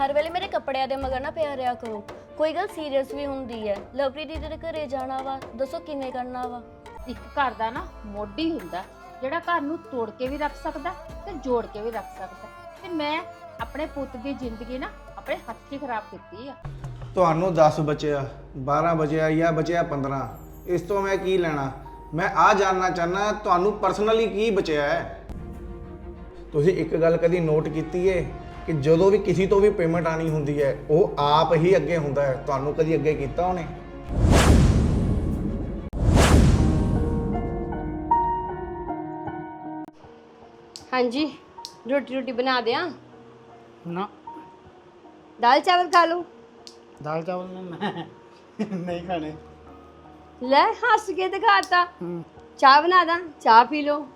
ਹਰ ਵੇਲੇ ਮੇਰੇ ਕੱਪੜਿਆਂ ਦੇ ਮਗਰ ਨਾ ਪਿਆ ਰਿਆ ਕਰੋ। ਕੋਈ ਗੱਲ ਸੀਰੀਅਸ ਵੀ ਹੁੰਦੀ ਹੈ ਲਵਪ੍ਰੀਤ ਦੀ ਤੇਰੇ ਘਰੇ ਜਾਣਾ ਵਾ। ਦੱਸੋ ਕਿਵੇਂ ਕਰਨਾ ਵਾ? ਇੱਕ ਘਰ ਦਾ ਨਾ ਮੋਢੀ ਹੁੰਦਾ। ਜਿਹੜਾ ਘਰ ਨੂੰ ਤੋੜ ਕੇ ਵੀ ਰੱਖ ਸਕਦਾ ਤੇ ਜੋੜ ਕੇ ਵੀ ਰੱਖ ਸਕਦਾ। ਤੇ ਮੈਂ ਆਪਣੇ ਪੁੱਤ ਦੀ ਜ਼ਿੰਦਗੀ ਨਾ ਆਪਣੇ ਹੱਥੀਂ ਖਰਾਬ ਕੀਤੀ ਆ। ਤੁਹਾਨੂੰ 10 ਬਚਿਆ 12 ਬਚਿਆ ਜਾਂ ਬਚਿਆ 15 ਇਸ ਤੋਂ ਮੈਂ ਕੀ ਲੈਣਾ? ਮੈਂ ਆ ਜਾਣਨਾ ਚਾਹਨਾ ਤੁਹਾਨੂੰ ਪਰਸਨਲੀ ਕੀ ਬਚਿਆ ਹੈ? ਤੁਸੀਂ ਇੱਕ ਗੱਲ ਕਦੀ ਨੋਟ ਕੀਤੀ ਹੈ ਕਿ ਜਦੋਂ ਵੀ ਕਿਸੇ ਤੋਂ ਵੀ ਪੇਮੈਂਟ ਆਣੀ ਹੁੰਦੀ ਹੈ ਉਹ ਆਪ ਹੀ ਅੱਗੇ ਹੁੰਦਾ ਹੈ। ਤੁਹਾਨੂੰ ਕਦੀ ਅੱਗੇ ਕੀਤਾ ਉਹਨੇ? ਹਾਂਜੀ ਰੋਟੀ ਰੋਟੀ ਬਣਾ ਦਿਆਂ? ਨਾ। ਦਾਲ ਚਾਵਲ ਖਾ ਲਓ ਦਾਲ ਚਾਵਲ ਮੈਂ ਨਹੀਂ ਖਾਣੇ। ਲੈ ਹੱਸ ਕੇ ਦਿਖਾਤਾ। ਚਾਹ ਬਣਾ ਦਾਂ ਚਾਹ ਪੀ ਲਓ।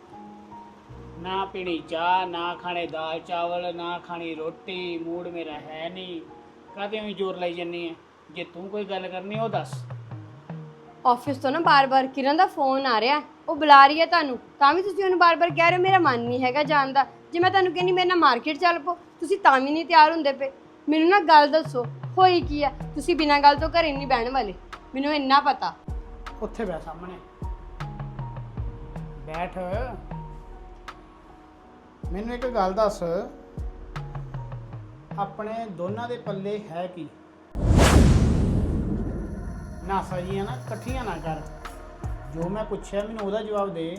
ਨਾ ਪੀਣੀ ਚਾਹ ਨਾ ਖਾਣੇ ਦਾਲ ਚਾਵਲ ਨਾ ਖਾਣੀ ਰੋਟੀ ਮੂਡ ਮੇਰਾ ਹੈ ਨਹੀਂ। ਕਾਹਦੇ ਵੀ ਜ਼ੋਰ ਲਾਈ ਜੰਨੀ ਹੈ ਜੇ ਤੂੰ ਕੋਈ ਗੱਲ ਕਰਨੀ ਉਹ ਦੱਸ। ਆਫਿਸ ਤੋਂ ਨਾ ਬਾਰ-ਬਾਰ ਕਿਰਨ ਦਾ ਫੋਨ ਆ ਰਿਹਾ। ਉਹ ਬੁਲਾ ਰਹੀ ਹੈ ਤੁਹਾਨੂੰ। ਤਾਂ ਵੀ ਤੁਸੀਂ ਉਹਨੂੰ ਬਾਰ-ਬਾਰ ਕਹਿ ਰਹੇ ਹੋ ਮੇਰਾ ਮਨ ਨਹੀਂ ਹੈਗਾ ਜਾਣ ਦਾ। ਜੇ ਮੈਂ ਤੁਹਾਨੂੰ ਕਹਿੰਨੀ ਮੇਰੇ ਨਾਲ ਮਾਰਕੀਟ ਚੱਲ ਪੋ ਤੁਸੀਂ ਤਾਂ ਵੀ ਨਹੀਂ ਤਿਆਰ ਹੁੰਦੇ ਪਏ। ਮੈਨੂੰ ਨਾ ਗੱਲ ਦੱਸੋ ਹੋਈ ਕੀ ਆ? ਤੁਸੀਂ ਬਿਨਾਂ ਗੱਲ ਤੋਂ ਘਰੇ ਨਹੀਂ ਬਹਿਣ ਵਾਲੇ। ਮੈਨੂੰ ਇੰਨਾ ਪਤਾ। ਉੱਥੇ ਬੈ ਸਾਹਮਣੇ। ਬੈਠ। ਮੈਨੂੰ ਇੱਕ ਗੱਲ ਦੱਸ। ਆਪਣੇ ਦੋਨਾਂ ਦੇ ਪੱਲੇ ਹੈ ਕੀ? ਨਾ ਸਜੀਆਂ ਨਾ, ਇਕੱਠੀਆਂ ਨਾ ਕਰ। ਜੋ ਮੈਂ ਪੁੱਛਿਆ, ਮੈਨੂੰ ਉਹਦਾ ਜਵਾਬ ਦੇ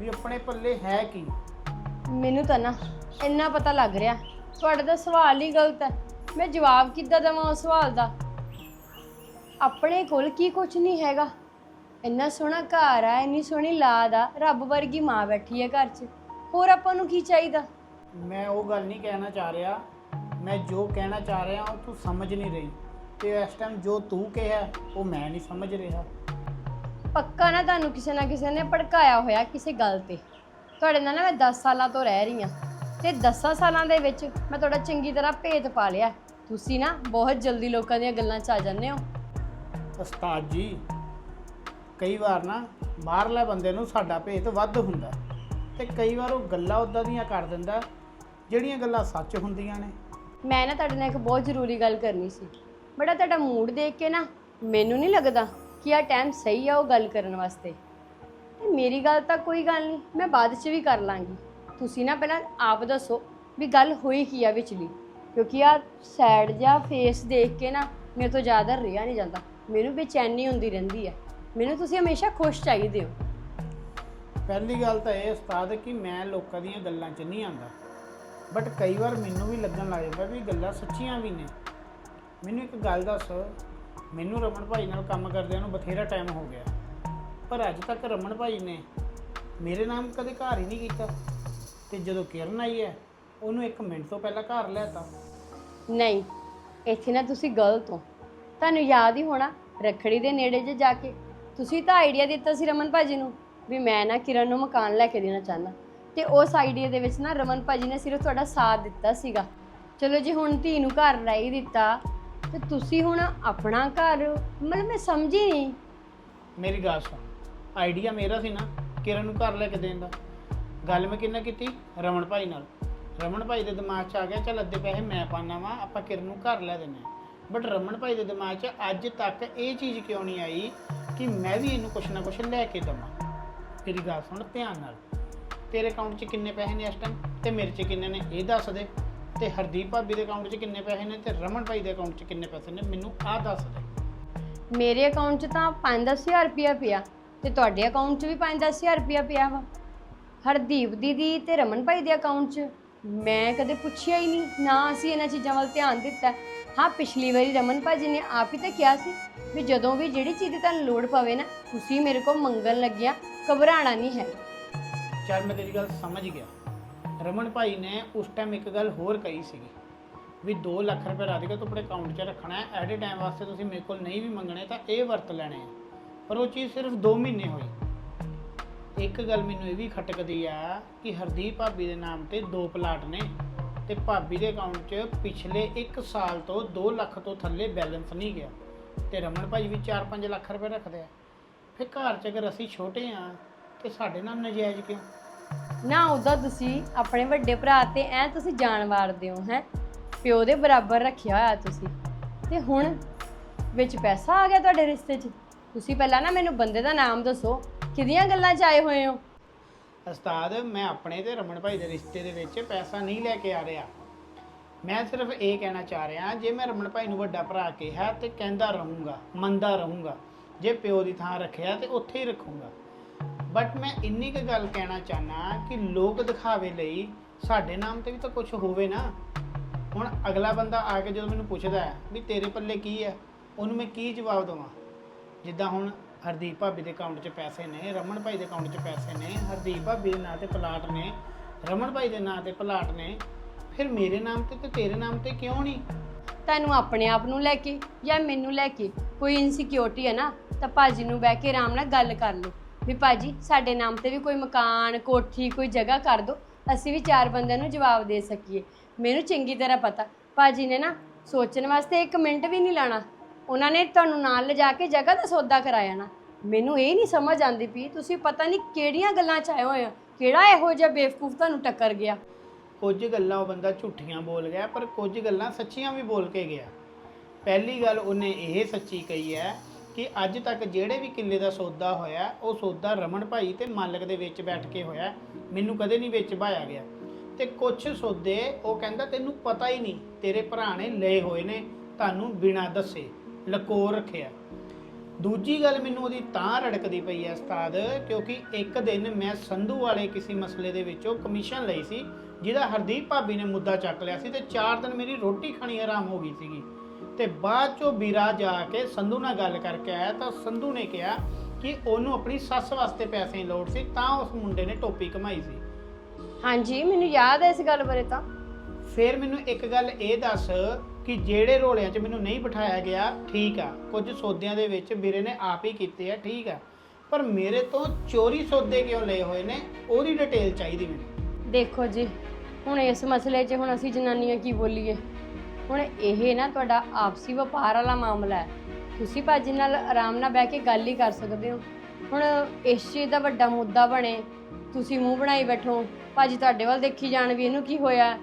ਵੀ ਆਪਣੇ ਪੱਲੇ ਹੈ ਕੀ? ਮੈਨੂੰ ਤਾਂ ਨਾ ਇੰਨਾ ਪਤਾ ਲੱਗ ਰਿਹਾ। ਤੁਹਾਡਾ ਤਾਂ ਸਵਾਲ ਹੀ ਗਲਤ ਹੈ। ਮੈਂ ਜਵਾਬ ਕਿੱਦਾਂ ਦੇਵਾਂ ਉਸ ਸਵਾਲ ਦਾ? ਆਪਣੇ ਕੋਲ ਕੀ ਕੁਝ ਨਹੀਂ ਹੈਗਾ। ਇੰਨਾ ਸੋਹਣਾ ਘਰ ਆ, ਇੰਨੀ ਸੋਹਣੀ ਲਾਦ ਆ, ਰੱਬ ਵਰਗੀ ਮਾਂ ਬੈਠੀ ਹੈ ਘਰ 'ਚ। ਹੋਰ ਆਪਾਂ ਨੂੰ ਕੀ ਚਾਹੀਦਾ? ਮੈਂ ਉਹ ਗੱਲ ਨਹੀਂ ਕਹਿਣਾ ਚਾਹ ਰਿਹਾ। ਮੈਂ ਜੋ ਕਹਿਣਾ ਚਾਹ ਰਿਹਾ ਉਹ ਤੂੰ ਸਮਝ ਨਹੀਂ ਰਹੀ। ਤੇ ਇਸ ਟਾਈਮ ਜੋ ਤੂੰ ਕਿਹਾ ਉਹ ਮੈਂ ਨਹੀਂ ਸਮਝ ਰਿਹਾ। ਪੱਕਾ ਨਾ ਤੁਹਾਨੂੰ ਕਿਸੇ ਨਾ ਕਿਸੇ ਨੇ ਭੜਕਾਇਆ ਹੋਇਆ ਕਿਸੇ ਗੱਲ ਤੇ। ਤੁਹਾਡੇ ਨਾਲ ਨਾ ਮੈਂ 10 ਸਾਲਾਂ ਤੋਂ ਰਹਿ ਰਹੀ ਹਾਂ। ਤੇ 10 ਸਾਲਾਂ ਦੇ ਵਿੱਚ ਮੈਂ ਤੁਹਾਡਾ ਚੰਗੀ ਤਰ੍ਹਾਂ ਭੇਤ ਪਾ ਲਿਆ। ਤੁਸੀਂ ਨਾ ਬਹੁਤ ਜਲਦੀ ਲੋਕਾਂ ਦੀਆਂ ਗੱਲਾਂ 'ਚ ਆ ਜਾਂਦੇ ਹੋ। ਉਸਤਾਦ ਜੀ ਕਈ ਵਾਰ ਨਾ ਬਾਹਰਲੇ ਬੰਦੇ ਨੂੰ ਸਾਡਾ ਭੇਤ ਵੱਧ ਹੁੰਦਾ। ਤੇ ਕਈ ਵਾਰ ਉਹ ਗੱਲਾਂ ਉਦਾਂ ਦੀਆਂ ਕਰ ਦਿੰਦਾ, ਜਿਹੜੀਆਂ ਗੱਲਾਂ ਸੱਚ ਹੁੰਦੀਆਂ ਨੇ। ਮੈਂ ਨਾ ਤੁਹਾਡੇ ਨਾਲ ਇੱਕ ਬਹੁਤ ਜ਼ਰੂਰੀ ਗੱਲ ਕਰਨੀ ਸੀ। ਬੜਾ ਤੁਹਾਡਾ ਮੂਡ ਦੇਖ ਕੇ ਨਾ ਮੈਨੂੰ ਨਹੀਂ ਲੱਗਦਾ ਕਿ ਆ ਟਾਈਮ ਸਹੀ ਆ ਉਹ ਗੱਲ ਕਰਨ ਵਾਸਤੇ। ਤੇ ਮੇਰੀ ਗੱਲ ਤਾਂ ਕੋਈ ਗੱਲ ਨਹੀਂ, ਮੈਂ ਬਾਅਦ 'ਚ ਵੀ ਕਰ ਲਾਂਗੀ। ਤੁਸੀਂ ਨਾ ਪਹਿਲਾਂ ਆਪ ਦੱਸੋ ਵੀ ਗੱਲ ਹੋਈ ਕੀ ਆ ਵਿਚਲੀ? ਕਿਉਂਕਿ ਆ ਸੈਡ ਜਾਂ ਫੇਸ ਦੇਖ ਕੇ ਨਾ ਮੇਰੇ ਤੋਂ ਜ਼ਿਆਦਾ ਰਿਹਾ ਨਹੀਂ ਜਾਂਦਾ। ਮੈਨੂੰ ਬੇਚੈਨੀ ਹੁੰਦੀ ਰਹਿੰਦੀ ਹੈ ਮੈਨੂੰ ਤੁਸੀਂ ਹਮੇਸ਼ਾ ਖੁਸ਼ ਚਾਹੀਦੇ ਹੋ। ਪਹਿਲੀ ਗੱਲ ਤਾਂ ਇਹ ਉਸਤਾਦ ਕਿ ਮੈਂ ਲੋਕਾਂ ਦੀਆਂ ਗੱਲਾਂ 'ਚ ਨਹੀਂ ਆਂਦਾ ਬਟ ਕਈ ਵਾਰ ਮੈਨੂੰ ਵੀ ਲੱਗਣ ਲੱਗ ਜਾਂਦਾ ਵੀ ਗੱਲਾਂ ਸੱਚੀਆਂ ਵੀ ਨੇ। ਮੈਨੂੰ ਇੱਕ ਗੱਲ ਦੱਸ, ਮੈਨੂੰ ਰਮਨ ਭਾਈ ਨਾਲ ਕੰਮ ਕਰਦਿਆਂ ਨੂੰ ਬਥੇਰਾ ਟਾਈਮ ਹੋ ਗਿਆ। ਪਰ ਅੱਜ ਤੱਕ ਰਮਨ ਭਾਈ ਨੇ ਮੇਰੇ ਨਾਮ ਕਦੇ ਘਰ ਹੀ ਨਹੀਂ ਕੀਤਾ। ਤੇ ਜਦੋਂ ਕਿਰਨ ਆਈ ਹੈ, ਉਹਨੂੰ ਇੱਕ ਮਿੰਟ ਤੋਂ ਪਹਿਲਾਂ ਘਰ ਲਿਆਤਾ। ਨਹੀਂ, ਇੱਥੇ ਨਾ ਤੁਸੀਂ ਗਲਤ ਹੋ। ਤੁਹਾਨੂੰ ਯਾਦ ਹੀ ਹੋਣਾ, ਰੱਖੜੀ ਦੇ ਨੇੜੇ ਜੇ ਜਾ ਕੇ। ਤੁਸੀਂ ਤਾਂ ਆਈਡੀਆ ਦਿੱਤਾ ਸੀ ਰਮਨ ਭਾਜੀ ਨੂੰ। ਵੀ ਮੈਂ ਨਾ ਕਿਰਨ ਨੂੰ ਮਕਾਨ ਲੈ ਕੇ ਦੇਣਾ ਚਾਹੁੰਦਾ। ਤੇ ਉਸ ਆਈਡੀਆ ਦੇ ਵਿੱਚ ਨਾ ਰਮਨ ਭਾਜੀ ਨੇ ਸਿਰਫ ਤੁਹਾਡਾ ਸਾਥ ਦਿੱਤਾ ਸੀਗਾ। ਚਲੋ ਜੀ, ਹੁਣ ਧੀ ਨੂੰ ਘਰ ਲੈ ਹੀ ਦਿੱਤਾ। ਤੇ ਤੁਸੀਂ ਹੁਣ ਆਪਣਾ ਘਰ, ਮਤਲਬ ਮੈਂ ਸਮਝੀ ਨਹੀਂ। ਮੇਰੀ ਗੱਲ ਸੁਣ। ਆਈਡੀਆ ਮੇਰਾ ਸੀ ਨਾ, ਕਿਰਨ ਨੂੰ ਘਰ ਲੈ ਕੇ ਦੇਣ ਦਾ। ਗੱਲ ਮੈਂ ਕਿੰਨਾ ਕੀਤੀ? ਰਮਨ ਭਾਈ ਨਾਲ। ਰਮਨ ਭਾਈ ਦੇ ਦਿਮਾਗ 'ਚ ਆ ਗਿਆ, ਚੱਲ ਅੱਧੇ ਪੈਸੇ ਮੈਂ ਪਾਣਾ ਵਾ, ਆਪਾਂ ਕਿਰਨ ਨੂੰ ਘਰ ਲੈ ਦਿੰਨੇ ਬਟ ਰਮਨ ਭਾਈ ਦੇ ਦਿਮਾਗ 'ਚ ਅੱਜ ਤੱਕ ਇਹ ਚੀਜ਼ ਕਿਉਂ ਨਹੀਂ ਆਈ ਕਿ ਮੈਂ ਵੀ ਇਹਨੂੰ ਕੁਛ ਨਾ ਕੁਛ ਲੈ ਕੇ ਦਵਾਂ? ਤੇਰੀ ਗੱਲ ਸੁਣ ਧਿਆਨ ਨਾਲ। ਤੇਰੇ ਅਕਾਊਂਟ 'ਚ ਕਿੰਨੇ ਪੈਸੇ ਨੇ ਇਸ ਟਾਈਮ ਤੇ ਮੇਰੇ 'ਚ ਕਿੰਨੇ ਨੇ? ਇਹ ਦੱਸ ਦੇ। ਤੇ ਹਰਦੀਪ ਭਾਬੀ ਦੇ ਅਕਾਊਂਟ 'ਚ ਕਿੰਨੇ ਪੈਸੇ ਨੇ? ਤੇ ਰਮਨ ਭਾਈ ਦੇ ਅਕਾਊਂਟ 'ਚ ਕਿੰਨੇ ਪੈਸੇ ਨੇ? ਮੈਨੂੰ ਆਹ ਦੱਸ ਦੇ। ਮੇਰੇ ਅਕਾਊਂਟ 'ਚ ਤਾਂ 5-10000 ਰੁਪਇਆ ਪਿਆ। ਤੇ ਤੁਹਾਡੇ ਅਕਾਊਂਟ 'ਚ ਵੀ 5-10000 ਰੁਪਇਆ ਪਿਆ ਵਾ। ਹਰਦੀਪ ਦੀਦੀ ਤੇ ਰਮਨ ਭਾਈ ਦੇ ਅਕਾਊਂਟ 'ਚ ਮੈਂ ਕਦੇ ਪੁੱਛਿਆ ਹੀ ਨਹੀਂ। ਨਾ ਅਸੀਂ ਇਹਨਾਂ ਚੀਜ਼ਾਂ ਵੱਲ ਧਿਆਨ ਦਿੱਤਾ। ਹਾਂ, ਪਿਛਲੀ ਵਾਰੀ ਰਮਨ ਭਾਜੀ ਨੇ ਆਪ ਹੀ ਤਾਂ ਕਿਹਾ ਸੀ ਵੀ ਜਦੋਂ ਵੀ ਜਿਹੜੀ ਚੀਜ਼ ਦੀ ਤੁਹਾਨੂੰ ਲੋੜ ਪਵੇ ਨਾ, ਤੁਸੀਂ ਮੇਰੇ ਕੋਲ ਮੰਗਣ ਲੱਗਿਆ। ਘਬਰਾਣਾ ਨਹੀਂ ਹੈ। ਚੱਲ ਮੈਂ ਤੇਰੀ ਗੱਲ ਸਮਝ ਗਿਆ। ਰਮਨ ਭਾਈ ਨੇ ਉਸ ਟਾਈਮ ਇੱਕ ਗੱਲ ਹੋਰ ਕਹੀ ਸੀਗੀ ਵੀ 2 ਲੱਖ ਰੁਪਏ ਰਾਧਿਕਾ, ਤੂੰ ਆਪਣੇ ਅਕਾਊਂਟ 'ਚ ਰੱਖਣਾ ਹੈ। ਐਟ ਏ ਟਾਈਮ ਵਾਸਤੇ ਤੁਸੀਂ ਮੇਰੇ ਕੋਲ ਨਹੀਂ ਵੀ ਮੰਗਣੇ, ਤਾਂ ਇਹ ਵਰਤ ਲੈਣੇ ਆ। ਪਰ ਉਹ ਚੀਜ਼ ਸਿਰਫ 2 ਮਹੀਨੇ ਹੋਈ। ਇੱਕ ਗੱਲ ਮੈਨੂੰ ਇਹ ਵੀ ਖਟਕਦੀ ਆ ਕਿ ਹਰਦੀਪ ਭਾਬੀ ਦੇ ਨਾਮ ਤੇ ਦੋ ਪਲਾਟ ਨੇ ਤੇ ਭਾਬੀ ਦੇ ਅਕਾਊਂਟ 'ਚ ਪਿਛਲੇ 1 ਸਾਲ ਤੋਂ 2 ਲੱਖ ਤੋਂ ਥੱਲੇ ਬੈਲੈਂਸ ਨਹੀਂ ਗਿਆ। ਤੇ ਰਮਨ ਭਾਈ ਵੀ 4-5 ਲੱਖ ਰੁਪਏ ਰੱਖਦੇ ਆ। ਫਿਰ ਘਰ 'ਚ ਅਗਰ ਅਸੀਂ ਛੋਟੇ ਆ ਤੇ ਸਾਡੇ ਨਾਲ ਨਜਾਇਜ਼ ਕਿਉਂ? ਨਾ ਉਹਦਾ ਤੁਸੀਂ ਆਪਣੇ ਵੱਡੇ ਭਰਾ ਤੇ ਐ ਤੁਸੀਂ ਜਾਣ ਵਾਰਦੇ ਹੋ ਹੈ? ਪਿਓ ਦੇ ਬਰਾਬਰ ਰੱਖਿਆ ਹੋਇਆ ਤੁਸੀਂ। ਤੇ ਹੁਣ ਵਿੱਚ ਪੈਸਾ ਆ ਗਿਆ ਤੁਹਾਡੇ ਰਿਸ਼ਤੇ 'ਚ? ਤੁਸੀਂ ਪਹਿਲਾਂ ਨਾ ਮੈਨੂੰ ਬੰਦੇ ਦਾ ਨਾਮ ਦੱਸੋ। ਕਿਹਦੀਆਂ ਗੱਲਾਂ 'ਚ ਆਏ ਹੋਏ ਹੋ? ਉਸਤਾਦ ਮੈਂ ਆਪਣੇ ਤੇ ਰਮਨ ਭਾਈ ਦੇ ਰਿਸ਼ਤੇ ਦੇ ਵਿੱਚ ਪੈਸਾ ਨਹੀਂ ਲੈ ਕੇ ਆ ਰਿਹਾ। ਮੈਂ ਸਿਰਫ ਇਹ ਕਹਿਣਾ ਚਾਹ ਰਿਹਾ ਜੇ ਮੈਂ ਰਮਨ ਭਾਈ ਨੂੰ ਵੱਡਾ ਭਰਾ ਕਿਹਾ ਤੇ ਕਹਿੰਦਾ ਰਹੂੰਗਾ ਮੰਨਦਾ ਰਹੂੰਗਾ ਜੇ ਪਿਓ ਦੀ ਥਾਂ ਰੱਖਿਆ ਤੇ ਉੱਥੇ ਹੀ ਰੱਖੂੰਗਾ। ਬਟ ਮੈਂ ਇੰਨੀ ਕੁ ਗੱਲ ਕਹਿਣਾ ਚਾਹਨਾ ਕਿ ਲੋਕ ਦਿਖਾਵੇ ਲਈ ਸਾਡੇ ਨਾਮ ਤੇ ਵੀ ਤਾਂ ਕੁਝ ਹੋਵੇ ਨਾ। ਹੁਣ ਅਗਲਾ ਬੰਦਾ ਆ ਕੇ ਜਦੋਂ ਮੈਨੂੰ ਪੁੱਛਦਾ ਹੈ ਵੀ ਤੇਰੇ ਪੱਲੇ ਕੀ ਹੈ, ਉਹਨੂੰ ਮੈਂ ਕੀ ਜਵਾਬ ਦੇਵਾਂ? ਜਿੱਦਾਂ ਹੁਣ ਹਰਦੀਪ ਭਾਬੀ ਦੇ ਅਕਾਊਂਟ 'ਚ ਪੈਸੇ ਨੇ, ਰਮਨ ਭਾਈ ਦੇ ਅਕਾਊਂਟ 'ਚ ਪੈਸੇ ਨੇ, ਹਰਦੀਪ ਭਾਬੀ ਦੇ ਨਾਂ ਤੇ ਪਲਾਟ ਨੇ, ਰਮਨ ਭਾਈ ਦੇ ਨਾਂ ਤੇ ਪਲਾਟ ਨੇ, ਫਿਰ ਮੇਰੇ ਨਾਮ ਤੇ ਤੇ ਤੇਰੇ ਨਾਮ ਤੇ ਕਿਉਂ ਨਹੀਂ? ਤੁਹਾਨੂੰ ਆਪਣੇ ਆਪ ਨੂੰ ਲੈ ਕੇ ਜਾਂ ਮੈਨੂੰ ਲੈ ਕੇ? ਕੋਈ ਇਨਸਿਕਿਉਰਿਟੀ ਹੈ ਨਾ, ਤਾਂ ਭਾਜੀ ਨੂੰ ਬਹਿ ਕੇ ਆਰਾਮ ਨਾਲ ਗੱਲ ਕਰ ਲਓ। ਵੀ ਭਾਜੀ, ਸਾਡੇ ਨਾਮ ਤੇ ਵੀ ਕੋਈ ਮਕਾਨ, ਕੋਠੀ, ਕੋਈ ਜਗ੍ਹਾ ਕਰ ਦਿਓ ਅਸੀਂ ਵੀ ਚਾਰ ਬੰਦਿਆਂ ਨੂੰ ਜਵਾਬ ਦੇ ਸਕੀਏ। ਮੈਨੂੰ ਚੰਗੀ ਤਰ੍ਹਾਂ ਪਤਾ। ਭਾਜੀ ਨੇ ਨਾ ਸੋਚਣ ਵਾਸਤੇ ਇੱਕ ਮਿੰਟ ਵੀ ਨਹੀਂ ਲਾਣਾ। ਉਹਨਾਂ ਨੇ ਤੁਹਾਨੂੰ ਨਾਲ ਲਿਜਾ ਕੇ ਜਗ੍ਹਾ ਦਾ ਸੌਦਾ ਕਰਾਇਆ ਨਾ। ਮੈਨੂੰ ਇਹ ਨਹੀਂ ਸਮਝ ਆਉਂਦੀ ਪਈ, ਤੁਸੀਂ ਪਤਾ ਨਹੀਂ ਕਿਹੜੀਆਂ ਗੱਲਾਂ ਚ ਆਏ ਹੋਏ ਆ ਕਿਹੜਾ ਇਹੋ ਜਿਹਾ ਬੇਵਕੂਫ ਤੁਹਾਨੂੰ ਟੱਕਰ ਗਿਆ? ਕੁਝ ਗੱਲਾਂ ਉਹ ਬੰਦਾ ਝੂਠੀਆਂ ਬੋਲ ਗਿਆ, ਪਰ ਕੁਝ ਗੱਲਾਂ ਸੱਚੀਆਂ ਵੀ ਬੋਲ ਕੇ ਗਿਆ। ਪਹਿਲੀ ਗੱਲ ਉਹਨੇ ਇਹ ਸੱਚੀ ਕਹੀ ਹੈ ਕਿ ਅੱਜ ਤੱਕ ਜਿਹੜੇ ਵੀ ਕਿੱਲੇ ਦਾ ਸੌਦਾ ਹੋਇਆ, ਉਹ ਸੌਦਾ ਰਮਨ ਭਾਈ ਤੇ ਮਾਲਕ ਦੇ ਵਿੱਚ ਬੈਠ ਕੇ ਹੋਇਆ। ਮੈਨੂੰ ਕਦੇ ਨਹੀਂ ਵਿੱਚ ਭਾਇਆ ਗਿਆ। ਤੇ ਕੁਝ ਸੌਦੇ ਉਹ ਕਹਿੰਦਾ, ਤੈਨੂੰ ਪਤਾ ਹੀ ਨਹੀਂ, ਤੇਰੇ ਭਰਾ ਨੇ ਲਏ ਹੋਏ ਨੇ, ਤੁਹਾਨੂੰ ਬਿਨਾਂ ਦੱਸੇ ਲਕੋਰ ਰੱਖਿਆ। ਦੂਜੀ ਗੱਲ ਮੈਨੂੰ ਉਹਦੀ ਤਾਂ ਰੜਕਦੀ ਪਈ ਹੈ ਉਸਤਾਦ, ਕਿਉਂਕਿ ਇੱਕ ਦਿਨ ਮੈਂ ਸੰਧੂ ਵਾਲੇ ਕਿਸੇ ਮਸਲੇ ਦੇ ਵਿੱਚੋਂ ਕਮਿਸ਼ਨ ਲਈ ਸੀ, ਜਿਹਦਾ ਹਰਦੀਪ ਭਾਬੀ ਨੇ ਮੁੱਦਾ ਚੱਕ ਲਿਆ ਸੀ ਤੇ 4 ਦਿਨ ਮੇਰੀ ਰੋਟੀ ਖਾਣੀ ਆਰਾਮ ਹੋ ਗਈ ਸੀਗੀ। ਤੇ ਬਾਅਦ ਚੋਂ ਵੀਰਾ ਜਾ ਕੇ ਸੰਧੂ ਨਾਲ ਗੱਲ ਕਰਕੇ ਆਇਆ ਤਾਂ ਸੰਧੂ ਨੇ ਕਿਹਾ ਕਿ ਉਹਨੂੰ ਆਪਣੀ ਸੱਸ ਵਾਸਤੇ ਪੈਸੇ ਦੀ ਲੋੜ ਸੀ ਤਾਂ ਉਸ ਮੁੰਡੇ ਨੇ ਟੋਪੀ ਕਮਾਈ ਸੀ। ਹਾਂਜੀ ਮੈਨੂੰ ਯਾਦ ਹੈ ਇਸ ਗੱਲ ਬਾਰੇ ਤਾਂ। ਫਿਰ ਮੈਨੂੰ ਇੱਕ ਗੱਲ ਇਹ ਦੱਸ ਕਿ ਜਿਹੜੇ ਰੋਲਿਆਂ 'ਚ ਮੈਨੂੰ ਨਹੀਂ ਬਿਠਾਇਆ ਗਿਆ ਠੀਕ ਆ ਕੁਝ ਸੌਦਿਆਂ ਦੇ ਵਿੱਚ ਵੀਰੇ ਨੇ ਆਪ ਹੀ ਕੀਤੇ ਆ ਠੀਕ ਆ ਪਰ ਮੇਰੇ ਤੋਂ ਚੋਰੀ ਸੌਦੇ ਕਿਉਂ ਲਏ ਹੋਏ ਨੇ ਉਹਦੀ ਡਿਟੇਲ ਚਾਹੀਦੀ ਮੈਨੂੰ। ਦੇਖੋ ਜੀ ਹੁਣ ਇਸ ਮਸਲੇ 'ਚ ਹੁਣ ਅਸੀਂ ਜਨਾਨੀਆਂ ਕੀ ਬੋਲੀਏ? ਹੁਣ ਇਹ ਨਾ ਤੁਹਾਡਾ ਆਪਸੀ ਵਪਾਰ ਵਾਲਾ ਮਾਮਲਾ ਹੈ। ਤੁਸੀਂ ਭਾਜੀ ਨਾਲ ਆਰਾਮ ਨਾਲ ਬਹਿ ਕੇ ਗੱਲ ਹੀ ਕਰ ਸਕਦੇ ਹੋ। ਹੁਣ ਇਸ ਚੀਜ਼ ਦਾ ਵੱਡਾ ਮੁੱਦਾ ਬਣੇ, ਤੁਸੀਂ ਮੂੰਹ ਬਣਾਈ ਬੈਠੋ। ਭਾਜੀ ਤੁਹਾਡੇ ਵੱਲ ਦੇਖੀ ਜਾਣ ਵੀ ਇਹਨੂੰ ਕੀ ਹੋਇਆ।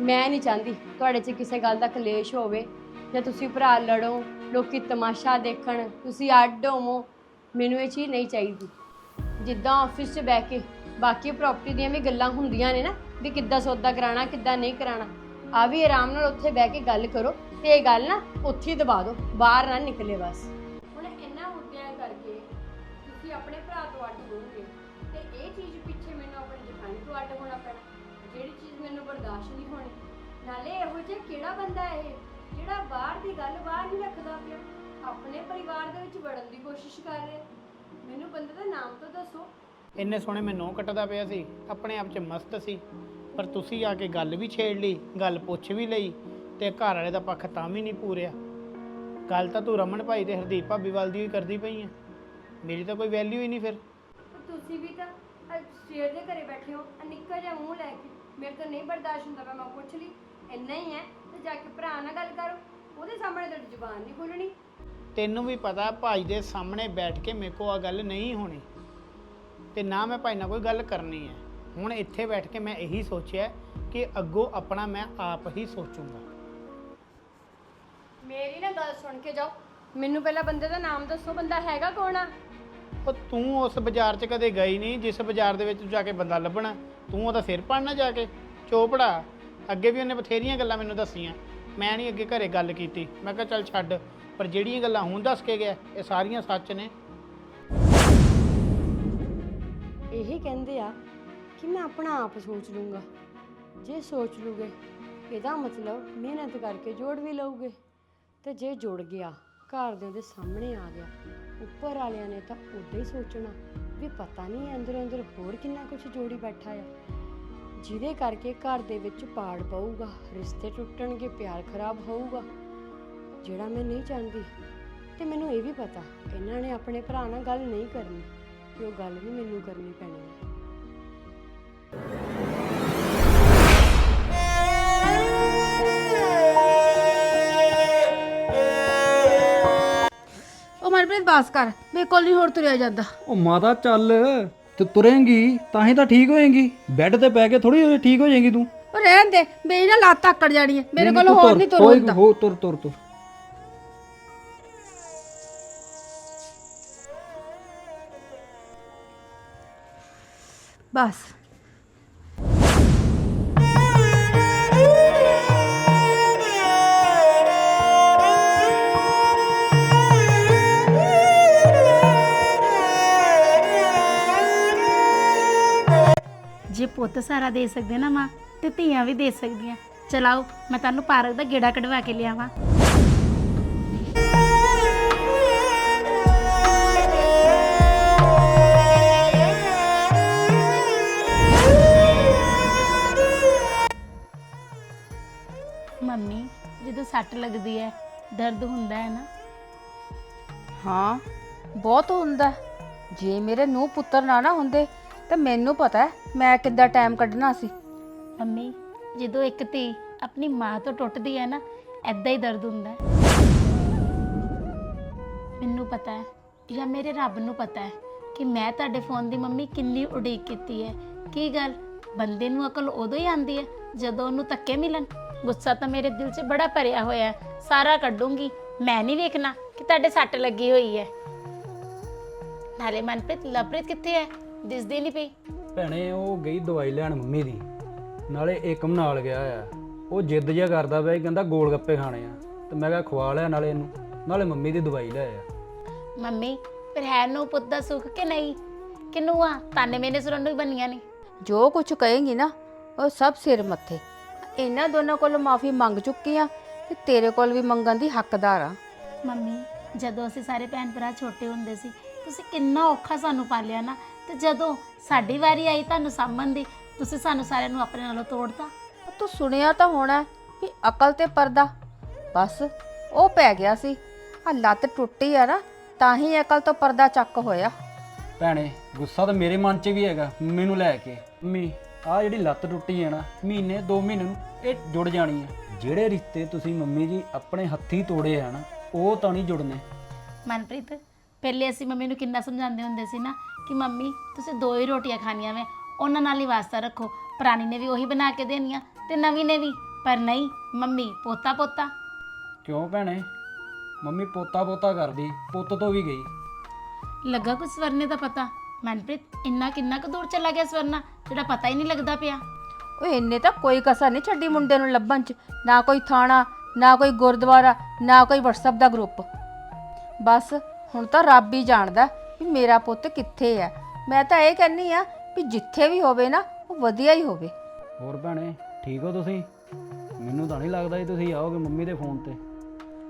ਮੈਂ ਨਹੀਂ ਚਾਹੁੰਦੀ ਤੁਹਾਡੇ 'ਚ ਕਿਸੇ ਗੱਲ ਦਾ ਕਲੇਸ਼ ਹੋਵੇ। ਜਾਂ ਤੁਸੀਂ ਭਰਾ ਲੜੋ, ਲੋਕੀ ਤਮਾਸ਼ਾ ਦੇਖਣ, ਤੁਸੀਂ ਅੱਡ ਹੋਵੋ, ਮੈਨੂੰ ਇਹ ਚੀਜ਼ ਨਹੀਂ ਚਾਹੀਦੀ। ਜਿੱਦਾਂ ਆਫਿਸ 'ਚ ਬਹਿ ਕੇ ਬਾਕੀ ਪ੍ਰਾਪਰਟੀ ਦੀਆਂ ਵੀ ਗੱਲਾਂ ਹੁੰਦੀਆਂ ਨੇ ਨਾ, ਵੀ ਕਿੱਦਾਂ ਸੌਦਾ ਕਰਾਣਾ ਕਿੱਦਾਂ ਨਹੀਂ ਕਰਾਣਾ ਆ ਵੀ ਆਰਾਮ ਨਾਲ ਉੱਥੇ ਬਹਿ ਕੇ ਗੱਲ ਕਰੋ ਤੇ ਇਹ ਗੱਲ ਨਾ ਉੱਥੇ ਹੀ ਦਬਾ ਦਿਓ ਬਾਹਰ ਨਾ ਨਿਕਲੇ ਬਸ। ਹੁਣ ਇੰਨਾ ਮੁੱਦਿਆਂ ਕਰਕੇ ਤੁਸੀਂ ਆਪਣੇ ਭਰਾ ਤੋਂ ਅੱਡ ਹੋਵੋਗੇ ਤੇ ਇਹ ਚੀਜ਼ ਪਿੱਛੇ ਮੈਨੂੰ ਆਪਣੀ ਜਠਾਣੀ ਤੋਂ ਅੱਡ ਹੋਣਾ ਪੈਣਾ ਜਿਹੜੀ ਚੀਜ਼ ਮੈਨੂੰ ਬਰਦਾਸ਼ਤ ਨਹੀਂ ਹੋਣੀ। ਨਾਲੇ ਇਹੋ ਜਿਹਾ ਕਿਹੜਾ ਬੰਦਾ ਹੈ ਇਹ ਜਿਹੜਾ ਬਾਹਰ ਦੀ ਗੱਲ ਬਾਹਰ ਨਹੀਂ ਰੱਖਦਾ ਪਿਆ ਆਪਣੇ ਪਰਿਵਾਰ ਦੇ ਵਿੱਚ ਵੜਨ ਦੀ ਕੋਸ਼ਿਸ਼ ਕਰ ਰਿਹਾ। ਮੈਨੂੰ ਬੰਦੇ ਦਾ ਨਾਮ ਤਾਂ ਦੱਸੋ। ਇੰਨੇ ਸੋਹਣੇ ਮੈਂ ਨਹੁੰ ਕੱਟਦਾ ਪਿਆ ਸੀ ਆਪਣੇ ਆਪ 'ਚ ਮਸਤ ਸੀ। ਪਰ ਤੁਸੀਂ ਆ ਕੇ ਗੱਲ ਵੀ ਛੇੜ ਲਈ ਗੱਲ ਪੁੱਛ ਵੀ ਲਈ ਤੇ ਘਰ ਵਾਲੇ ਦਾ ਪੱਖ ਤਾਂ ਵੀ ਨਹੀਂ ਪੂਰਿਆ। ਗੱਲ ਤਾਂ ਤੂੰ ਰਮਨ ਭਾਈ ਤੇ ਹਰਦੀਪ ਭਾਬੀ ਵੱਲ ਦੀ ਹੀ ਕਰਦੀ ਪਈ ਆ। ਮੇਰੀ ਤਾਂ ਕੋਈ ਵੈਲਿਊ ਹੀ ਨਹੀਂ ਫਿਰ। ਤੁਸੀਂ ਵੀ ਤਾਂ ਅੱਜ ਸਵੇਰ ਦੇ ਘਰੇ ਬੈਠੇ ਹੋ ਆਹ ਨਿੱਕਾ ਜਿਹਾ ਮੂੰਹ ਲੈ ਕੇ। ਮੇਰੇ ਤੋਂ ਨਹੀਂ ਬਰਦਾਸ਼ਤ ਹੁੰਦਾ ਪਿਆ, ਮੈਂ ਪੁੱਛ ਲਈ। ਇੰਨਾ ਹੀ ਹੈ ਤੇ ਜਾ ਕੇ ਭਰਾ ਨਾਲ ਗੱਲ ਕਰੋ। ਉਹਦੇ ਸਾਹਮਣੇ ਤੁਹਾਡੀ ਜ਼ੁਬਾਨ ਨਹੀਂ ਖੁੱਲਣੀ। ਤੈਨੂੰ ਵੀ ਪਤਾ ਭਾਈ ਦੇ ਸਾਹਮਣੇ ਬੈਠ ਕੇ ਮੇਰੇ ਕੋ ਆ ਗੱਲ ਨਹੀਂ ਹੋਣੀ। ਤੇ ਨਾ ਮੈਂ ਭਾਈ ਨਾਲ ਕੋਈ ਗੱਲ ਕਰਨੀ ਹੈ। ਹੁਣ ਇੱਥੇ ਬੈਠ ਕੇ ਮੈਂ ਇਹੀ ਸੋਚਿਆ ਕਿ ਅੱਗੋਂ ਆਪਣਾ ਮੈਂ ਆਪ ਹੀ ਸੋਚੂੰਗਾ। ਮੇਰੀ ਨਾ ਗੱਲ ਸੁਣ ਕੇ ਜਾਓ। ਮੈਨੂੰ ਪਹਿਲਾਂ ਬੰਦੇ ਦਾ ਨਾਮ ਦੱਸੋ ਬੰਦਾ ਹੈਗਾ ਕੌਣ ਆ? ਉਹ ਤੂੰ ਉਸ ਬਾਜ਼ਾਰ 'ਚ ਕਦੇ ਗਈ ਨਹੀਂ ਜਿਸ ਬਾਜ਼ਾਰ ਦੇ ਵਿੱਚ ਤੂੰ ਜਾ ਕੇ ਬੰਦਾ ਲੱਭਣਾ। ਤੂੰ ਉਹਦਾ ਸਿਰ ਪਾੜਨਾ ਜਾ ਕੇ ਚੋਪੜਾ ਅੱਗੇ ਵੀ ਉਹਨੇ ਬਥੇਰੀਆਂ ਗੱਲਾਂ ਮੈਨੂੰ ਦੱਸੀਆਂ। ਮੈਂ ਨਹੀਂ ਅੱਗੇ ਘਰੇ ਗੱਲ ਕੀਤੀ। ਮੈਂ ਕਿਹਾ ਚੱਲ ਛੱਡ। ਪਰ ਜਿਹੜੀਆਂ ਗੱਲਾਂ ਹੁਣ ਦੱਸ ਕੇ ਗਿਆ ਇਹ ਸਾਰੀਆਂ ਸੱਚ ਨੇ। ਇਹੀ ਕਹਿੰਦੇ ਆ ਕਿ ਮੈਂ ਆਪਣਾ ਆਪ ਸੋਚ ਲੂੰਗਾ। ਜੇ ਸੋਚ ਲੂਗੇ, ਇਹਦਾ ਮਤਲਬ ਮਿਹਨਤ ਕਰਕੇ ਜੋੜ ਵੀ ਲਊਗੇ। ਤੇ ਜੇ ਜੁੜ ਗਿਆ ਘਰ ਦੇ ਉਹਦੇ ਸਾਹਮਣੇ ਆ ਗਿਆ, ਉੱਪਰ ਵਾਲਿਆਂ ਨੇ ਤਾਂ ਉਦਾਂ ਹੀ ਸੋਚਣਾ ਵੀ ਪਤਾ ਨਹੀਂ ਅੰਦਰੋਂ ਅੰਦਰ ਹੋਰ ਕਿੰਨਾ ਕੁਝ ਜੋੜੀ ਬੈਠਾ ਆ। ਜਿਹਦੇ ਕਰਕੇ ਘਰ ਦੇ ਵਿੱਚ ਪਾੜ ਪਊਗਾ, ਰਿਸ਼ਤੇ ਟੁੱਟਣਗੇ, ਪਿਆਰ ਖਰਾਬ ਹੋਊਗਾ। ਜਿਹੜਾ ਮੈਂ ਨਹੀਂ ਚਾਹੁੰਦੀ, ਤੇ ਮੈਨੂੰ ਇਹ ਵੀ ਪਤਾ, ਇਹਨਾਂ ਨੇ ਆਪਣੇ ਭਰਾ ਨਾਲ ਗੱਲ ਨਹੀਂ ਕਰਨੀ ਕਿ ਉਹ ਗੱਲ ਵੀ ਮੈਨੂੰ ਕਰਨੀ ਪੈਣੀ ਹੈ ਉਹ ਮਨਪ੍ਰੀਤ ਬਾਸ ਕਰ। ਮੇਰੇ ਕੋਲ ਨਹੀਂ ਹੋਰ ਤੁਰਿਆ ਜਾਂਦਾ। ਉਹ ਮਾਤਾ ਚੱਲ। ਤੇ ਤੁਰੇਂਗੀ ਤਾਂ ਹੀ ਤਾਂ ਠੀਕ ਹੋਏਗੀ। ਬੈੱਡ ਤੇ ਪੈ ਕੇ ਥੋੜੀ ਠੀਕ ਹੋ ਜਾਏਗੀ ਤੂੰ। ਪਰ ਰਹਿਣ ਦੇ ਮੇਰੀ ਨਾ ਲੱਤ ਆਕੜ ਜਾਣੀ ਹੈ। ਮੇਰੇ ਕੋਲ ਹੋਰ ਨਹੀਂ ਤੁਰ ਹੁੰਦਾ। ਹੋ ਤੁਰ ਤੁਰ ਤੁਰ। ਬਸ। ਪੁੱਤ ਸਾਰਾ ਦੇ ਸਕਦੇ ਨਾ ਮਾਂ ਤੇ ਧੀਆਂ ਵੀ ਦੇ ਸਕਦੀਆਂ। ਚਲਾਓ, ਮੈਂ ਤੁਹਾਨੂੰ ਪਾਰਕ ਦਾ ਗੇੜਾ ਕਢਵਾ ਕੇ ਲਿਆਵਾਂ। ਮੰਮੀ, ਜਦੋਂ ਸੱਟ ਲੱਗਦੀ ਹੈ, ਦਰਦ ਹੁੰਦਾ ਹੈ ਨਾ? ਹਾਂ, ਬਹੁਤ ਹੁੰਦਾ। ਹੈ। ਜੇ ਮੇਰੇ ਨੂੰ ਪੁੱਤਰ ਨਾ ਨਾ ਹੁੰਦੇ ਤੇ ਮੈਨੂੰ ਪਤਾ ਹੈ ਮੈਂ ਕਿੱਦਾਂ ਟਾਈਮ ਕੱਢਣਾ ਸੀ। ਮੰਮੀ, ਜਦੋਂ ਇੱਕ ਧੀ ਆਪਣੀ ਮਾਂ ਤੋਂ ਟੁੱਟਦੀ ਹੈ ਨਾ ਐਦਾਂ ਹੀ ਦਰਦ ਹੁੰਦਾ ਹੈ। ਮੈਨੂੰ ਪਤਾ ਹੈ, ਜਾਂ ਮੇਰੇ ਰੱਬ ਨੂੰ ਪਤਾ ਹੈ ਕਿ ਮੈਂ ਤੁਹਾਡੇ ਫੋਨ ਦੀ ਮੰਮੀ ਕਿੰਨੀ ਉਡੀਕ ਕੀਤੀ ਹੈ। ਕੀ ਗੱਲ? ਬੰਦੇ ਨੂੰ ਅਕਲ ਉਦੋਂ ਹੀ ਆਉਂਦੀ ਹੈ ਜਦੋਂ ਉਹਨੂੰ ਧੱਕੇ ਮਿਲਣ। ਗੁੱਸਾ ਤਾਂ ਮੇਰੇ ਦਿਲ 'ਚ ਬੜਾ ਭਰਿਆ ਹੋਇਆ ਹੈ, ਸਾਰਾ ਕੱਢੂੰਗੀ। ਮੈਂ ਨਹੀਂ ਵੇਖਣਾ ਕਿ ਤੁਹਾਡੇ ਸੱਟ ਲੱਗੀ ਹੋਈ ਹੈ। ਨਾਲੇ ਮਨਪ੍ਰੀਤ, ਲਵਪ੍ਰੀਤ ਕਿੱਥੇ ਹੈ? ਦਿਸਦੀ ਨਹੀਂ ਪਈ ਭੈਣੇ ਉਹ ਗਈ ਦਵਾਈ ਲੈਣ ਮੰਮੀ ਦੀ। ਨਾਲੇ ਏਕਮ ਨਾਲ ਗਿਆ ਆ। ਉਹ ਜਿੱਦ ਜਿਹਾ ਕਰਦਾ ਪਿਆ ਸੀ, ਕਹਿੰਦਾ ਗੋਲ ਗੱਪੇ ਖਾਣੇ ਆ। ਤੇ ਮੈਂ ਕਿਹਾ ਖਵਾ ਲਿਆ ਨਾਲੇ ਇਹਨੂੰ। ਨਾਲੇ ਮੰਮੀ ਦੀ ਦਵਾਈ ਲੈ ਆ। ਮੰਮੀ ਫਿਰ ਹੈ ਨੂੰ ਪੁੱਤ ਦਾ ਸੁੱਖ ਕਿ ਨਹੀਂ? ਕਿਨੂੰ ਆ? ਤਾਨੇ ਮੈਨੇ ਸੁਣਨ ਨੂੰ ਹੀ ਬੰਨੀਆਂ ਨੇ। ਜੋ ਕੁਝ ਕਹੇਂਗੀ ਨਾ ਉਹ ਸਭ ਸਿਰ ਮੱਥੇ। ਇਹਨਾਂ ਦੋਨਾਂ ਕੋਲੋਂ ਮਾਫੀ ਮੰਗ ਚੁੱਕੀ ਆ ਤੇ ਤੇਰੇ ਕੋਲ ਵੀ ਮੰਗਣ ਦੀ ਹੱਕਦਾਰ ਆ। ਮੰਮੀ ਜਦੋਂ ਅਸੀਂ ਸਾਰੇ ਭੈਣ ਭਰਾ ਛੋਟੇ ਹੁੰਦੇ ਸੀ ਤੁਸੀਂ ਕਿੰਨਾ ਔਖਾ ਸਾਨੂੰ ਪਾਲਿਆ ਨਾ। ਤੇ ਜਦੋਂ ਸਾਡੀ ਵਾਰੀ ਆਈ ਤੁਹਾਨੂੰ ਸਾਂਭਣ ਦੀ ਤੁਸੀਂ ਸਾਨੂੰ ਸਾਰਿਆਂ ਨੂੰ ਆਪਣੇ ਨਾਲੋਂ ਤੋੜਤਾ। ਤੂੰ ਸੁਣਿਆ ਤਾਂ ਹੋਣਾ ਵੀ ਅਕਲ ਤੇ ਪਰਦਾ। ਬਸ ਉਹ ਪੈ ਗਿਆ ਸੀ। ਆ ਲੱਤ ਟੁੱਟੀ ਆ ਨਾ ਤਾਂ ਹੀ ਅਕਲ ਤੋਂ ਪਰਦਾ ਚੱਕ ਹੋਇਆ। ਭੈਣੇ ਗੁੱਸਾ ਤਾਂ ਮੇਰੇ ਮਨ 'ਚ ਵੀ ਹੈਗਾ ਮੰਮੀ ਨੂੰ ਲੈ ਕੇ। ਮੰਮੀ ਆ ਜਿਹੜੀ ਲੱਤ ਟੁੱਟੀ ਹੈ ਨਾ ਮਹੀਨੇ 2 ਮਹੀਨੇ ਨੂੰ ਇਹ ਜੁੜ ਜਾਣੀ ਹੈ ਜਿਹੜੇ ਰਿਸ਼ਤੇ ਤੁਸੀਂ ਮੰਮੀ ਜੀ ਆਪਣੇ ਹੱਥੀਂ ਤੋੜੇ ਆ ਨਾ ਉਹ ਤਾਂ ਨਹੀਂ ਜੁੜਨੇ। ਮਨਪ੍ਰੀਤ ਪਹਿਲੇ ਅਸੀਂ ਮੰਮੀ ਨੂੰ ਕਿੰਨਾ ਸਮਝਾਉਂਦੇ ਹੁੰਦੇ ਸੀ ਨਾ ਕਿ ਮੰਮੀ ਤੁਸੀਂ ਦੋ ਹੀ ਰੋਟੀਆਂ ਖਾਣੀਆਂ ਵੇ ਉਹਨਾਂ ਨਾਲ ਹੀ ਵਾਸਤਾ ਰੱਖੋ। ਪੁਰਾਣੀ ਨੇ ਵੀ ਉਹੀ ਬਣਾ ਕੇ ਦੇਣੀਆਂ ਤੇ ਨਵੀਂ ਨੇ ਵੀ। ਪਰ ਨਹੀਂ ਮੰਮੀ ਪੋਤਾ ਪੋਤਾ ਕਿਉਂ ਭੈਣੇ? ਮੰਮੀ ਪੋਤਾ ਪੋਤਾ ਕਰਦੀ ਪੁੱਤ ਤੋਂ ਵੀ ਗਈ। ਲੱਗਾ ਕੁਝ ਸਵਰਨੇ ਦਾ ਪਤਾ? ਮਨਪ੍ਰੀਤ ਇੰਨਾ ਕਿੰਨਾ ਕੁ ਦੂਰ ਚਲਾ ਗਿਆ ਸਵਰਨਾ ਜਿਹੜਾ ਪਤਾ ਹੀ ਨਹੀਂ ਲੱਗਦਾ ਪਿਆ। ਓਏ ਇੰਨੇ ਤਾਂ ਕੋਈ ਕਸਰ ਨਹੀਂ ਛੱਡੀ ਮੁੰਡੇ ਨੂੰ ਲੱਭਣ ਚ। ਨਾ ਕੋਈ ਥਾਣਾ ਨਾ ਕੋਈ ਗੁਰਦੁਆਰਾ ਨਾ ਕੋਈ WhatsApp ਦਾ ਗਰੁੱਪ ਬਸ ਹੁਣ ਤਾਂ ਰੱਬ ਹੀ ਜਾਣਦਾ। ਵੀ ਮੇਰਾ ਪੁੱਤ ਕਿੱਥੇ ਹੈ ਮੈਂ ਤਾਂ ਇਹ ਕਹਿੰਨੀ ਆ ਵੀ ਜਿੱਥੇ ਵੀ ਹੋਵੇ ਨਾ ਉਹ ਵਧੀਆ ਹੀ ਹੋਵੇ। ਹੋਰ ਭੈਣੇ ਠੀਕ ਹੋ ਤੁਸੀਂ? ਮੈਨੂੰ ਤਾਂ ਨਹੀਂ ਲੱਗਦਾ ਜੀ ਤੁਸੀਂ ਆਓਗੇ ਮੰਮੀ ਦੇ ਫੋਨ ਤੇ।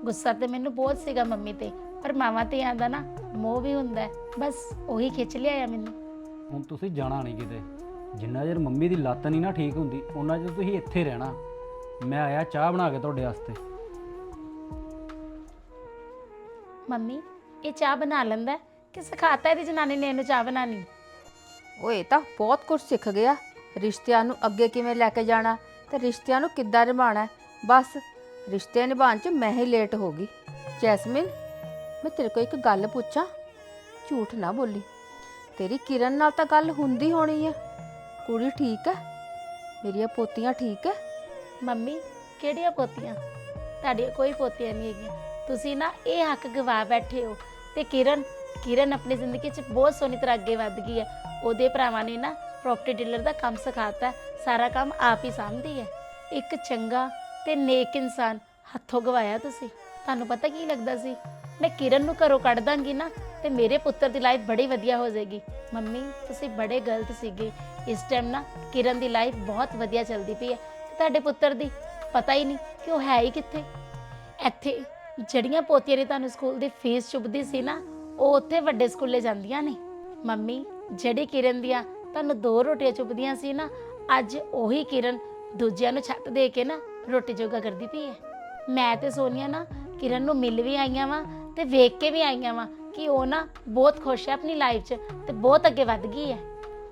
ਗੁੱਸਾ ਤੇ ਮੈਨੂੰ ਬਹੁਤ ਸੀਗਾ ਮੰਮੀ ਤੇ ਪਰ ਮਾਵਾਂ ਤੇ ਆਂਦਾ ਨਾ ਮੋਹ ਵੀ ਹੁੰਦਾ ਹੈ। ਬਸ ਉਹੀ ਖਿੱਚ ਲਿਆਇਆ ਮੈਨੂੰ। ਹੁਣ ਤੁਸੀਂ ਜਾਣਾ ਨਹੀਂ ਕਿਤੇ। ਜਿੰਨਾ ਚਿਰ ਮੰਮੀ ਦੀ ਲੱਤ ਨਹੀਂ ਨਾ ਠੀਕ ਹੁੰਦੀ ਉਹਨਾਂ ਚਿਰ ਤੁਸੀਂ ਇੱਥੇ ਰਹਿਣਾ। ਮੈਂ ਆਇਆ ਚਾਹ ਬਣਾ ਕੇ ਤੁਹਾਡੇ ਵਾਸਤੇ। ਮੰਮੀ ਇਹ ਚਾਹ ਬਣਾ ਲੈਂਦਾ ਹੈ? ਕਿ ਸਿਖਾਤਾ ਇਹਦੀ ਜਨਾਨੀ ਨੇ ਇਹਨੂੰ ਚਾਹ ਬਣਾਣੀ ਓਏ ਤਾਂ ਬਹੁਤ ਕੁਝ ਸਿੱਖ ਗਿਆ। ਰਿਸ਼ਤਿਆਂ ਨੂੰ ਅੱਗੇ ਕਿਵੇਂ ਲੈ ਕੇ ਜਾਣਾ ਤੇ ਰਿਸ਼ਤਿਆਂ ਨੂੰ ਕਿੱਦਾਂ ਨਿਭਾਉਣਾ। ਬਸ ਰਿਸ਼ਤੇ ਨਿਭਾਉਣ 'ਚ ਮੈਂ ਹੀ ਲੇਟ ਹੋ ਗਈ। ਜੈਸਮਿਨ ਮੈਂ ਤੇਰੇ ਕੋਲ ਇੱਕ ਗੱਲ ਪੁੱਛਾਂ। ਝੂਠ ਨਾ ਬੋਲੀ। ਤੇਰੀ ਕਿਰਨ ਨਾਲ ਤਾਂ ਗੱਲ ਹੁੰਦੀ ਹੋਣੀ ਹੈ ਕੁੜੀ ਠੀਕ ਹੈ? ਮੇਰੀਆਂ ਪੋਤੀਆਂ ਠੀਕ ਹੈ? ਮੰਮੀ ਕਿਹੜੀਆਂ ਪੋਤੀਆਂ? ਤੁਹਾਡੀਆਂ ਕੋਈ ਪੋਤੀਆਂ ਨਹੀਂ ਹੈਗੀਆਂ। ਤੁਸੀਂ ਨਾ ਇਹ ਹੱਕ ਗਵਾ ਬੈਠੇ ਹੋ ਤੇ ਕਿਰਨ ਕਿਰਨ ਆਪਣੀ ਜ਼ਿੰਦਗੀ 'ਚ ਬਹੁਤ ਸੋਹਣੀ ਤਰ੍ਹਾਂ ਅੱਗੇ ਵੱਧ ਗਈ ਹੈ। ਉਹਦੇ ਭਰਾਵਾਂ ਨੇ ਨਾ ਪ੍ਰਾਪਰਟੀ ਡੀਲਰ ਦਾ ਕੰਮ ਸਿਖਾਤਾ। ਹੈ। ਸਾਰਾ ਕੰਮ ਆਪ ਹੀ ਸਾਂਭਦੀ ਹੈ। ਇੱਕ ਚੰਗਾ ਤੇ ਨੇਕ ਇਨਸਾਨ ਹੱਥੋਂ ਗਵਾਇਆ ਤੁਸੀਂ। ਤੁਹਾਨੂੰ ਪਤਾ ਕੀ ਲੱਗਦਾ ਸੀ? ਮੈਂ ਕਿਰਨ ਨੂੰ ਘਰੋਂ ਕੱਢ ਦਾਂਗੀ ਨਾ ਤੇ ਮੇਰੇ ਪੁੱਤਰ ਦੀ ਲਾਈਫ ਬੜੀ ਵਧੀਆ ਹੋ ਜਾਏਗੀ। ਮੰਮੀ, ਤੁਸੀਂ ਬੜੇ ਗਲਤ ਸੀਗੇ। ਇਸ ਟਾਈਮ ਨਾ ਕਿਰਨ ਦੀ ਲਾਈਫ ਬਹੁਤ ਵਧੀਆ ਚੱਲਦੀ ਪਈ ਹੈ। ਤੇ ਤੁਹਾਡੇ ਪੁੱਤਰ ਦੀ ਪਤਾ ਹੀ ਨਹੀਂ ਕਿ ਉਹ ਹੈ ਹੀ ਕਿੱਥੇ? ਇੱਥੇ ਜਿਹੜੀਆਂ ਪੋਤੀਆਂ ਨੇ ਤੁਹਾਨੂੰ ਸਕੂਲ ਦੀ ਫੀਸ ਚੁੱਭਦੀ ਸੀ ਨਾ ਉਹ ਉੱਥੇ ਵੱਡੇ ਸਕੂਲੇ ਜਾਂਦੀਆਂ ਨੇ। ਮੰਮੀ, ਜਿਹੜੀ ਕਿਰਨ ਦੀਆਂ ਤੁਹਾਨੂੰ ਦੋ ਰੋਟੀਆਂ ਚੁੱਭਦੀਆਂ ਸੀ ਨਾ, ਅੱਜ ਉਹੀ ਕਿਰਨ ਦੂਜਿਆਂ ਨੂੰ ਛੱਤ ਦੇ ਕੇ ਨਾ ਰੋਟੀ ਜੋਗਾ ਕਰਦੀ ਪਈ ਹੈ ਮੈਂ ਤੇ ਸੋਨੀਆ ਨਾ ਕਿਰਨ ਨੂੰ ਮਿਲ ਵੀ ਆਈਆਂ ਵਾਂ ਤੇ ਵੇਖ ਕੇ ਵੀ ਆਈਆਂ ਵਾਂ ਕਿ ਉਹ ਨਾ ਬਹੁਤ ਖੁਸ਼ ਹੈ ਆਪਣੀ ਲਾਈਫ 'ਚ ਤੇ ਬਹੁਤ ਅੱਗੇ ਵੱਧ ਗਈ ਹੈ